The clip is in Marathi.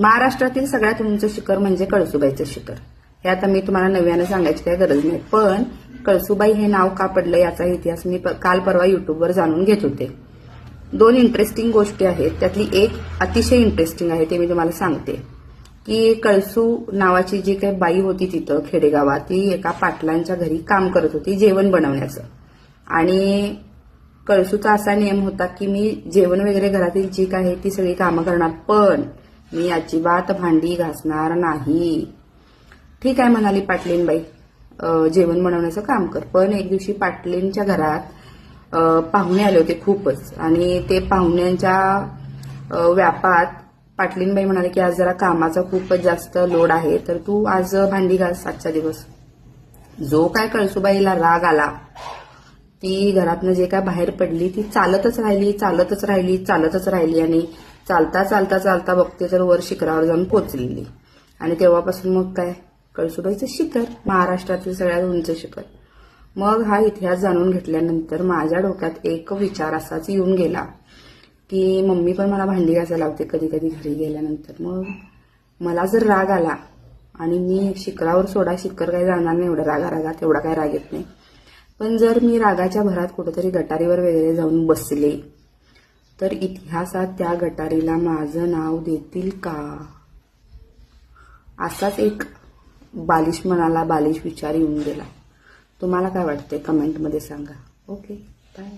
महाराष्ट्रातील सगळ्यात उंच शिखर म्हणजे कळसुबाईचं शिखर. हे आता मी तुम्हाला नव्यानं सांगायची काही गरज नाही पण कळसुबाई हे नाव का पडलं याचा इतिहास मी प- काल परवा युट्यूबवर जाणून घेत होते. दोन इंटरेस्टिंग गोष्टी आहेत. त्यातली एक अतिशय इंटरेस्टिंग आहे ते मी तुम्हाला सांगते. की कळसू नावाची जी काही बाई होती तिथं खेडेगावात ती एका पाटलांच्या घरी काम करत होती जेवण बनवण्याचं. आणि कळसूचा असा नियम होता की मी जेवण वगैरे घरातील जी काय आहे ती सगळी कामं करणार पण मी अजिबात भांडी घासणार नाही. ठीक आहे म्हणाली पाटलीनबाई जेवण बनवण्याचं काम कर. पण एक दिवशी पाटलींच्या घरात पाहुणे आले होते खूपच. आणि ते पाहुण्यांच्या व्यापात पाटलीनबाई म्हणाले की आज जरा कामाचा खूपच जास्त लोड आहे तर तू आज भांडी घास आजचा दिवस. जो काय कळसुबाईला राग आला ती घरातनं जे काय बाहेर पडली ती चालतच राहिली चालतच राहिली चालतच राहिली. आणि चालता चालता चालता बघते तर वर शिखरावर जाऊन पोचलेली. आणि तेव्हापासून मग काय? कळसुबाईचं शिखर महाराष्ट्रातील सगळ्यात उंच शिखर. मग हा इतिहास जाणून घेतल्यानंतर माझ्या डोक्यात एक विचार असाच येऊन गेला की मम्मी पण मला भांडी घासायला लावते कधी कधी घरी गेल्यानंतर. मग मला जर राग आला आणि मी शिखरावर सोडा शिखर काही जाणार नाही एवढा रागा रागा तेवढा काही राग येत नाही. पण जर मी रागाच्या भरात कुठेतरी गटारीवर वगैरे जाऊन बसले तर इतिहासात त्या गटारीला माझं नाव देतील का? असाच एक बालिश मनाला बालिश विचार येऊन गेला. तुम्हाला काय वाटते कमेंटमध्ये सांगा. Okay bye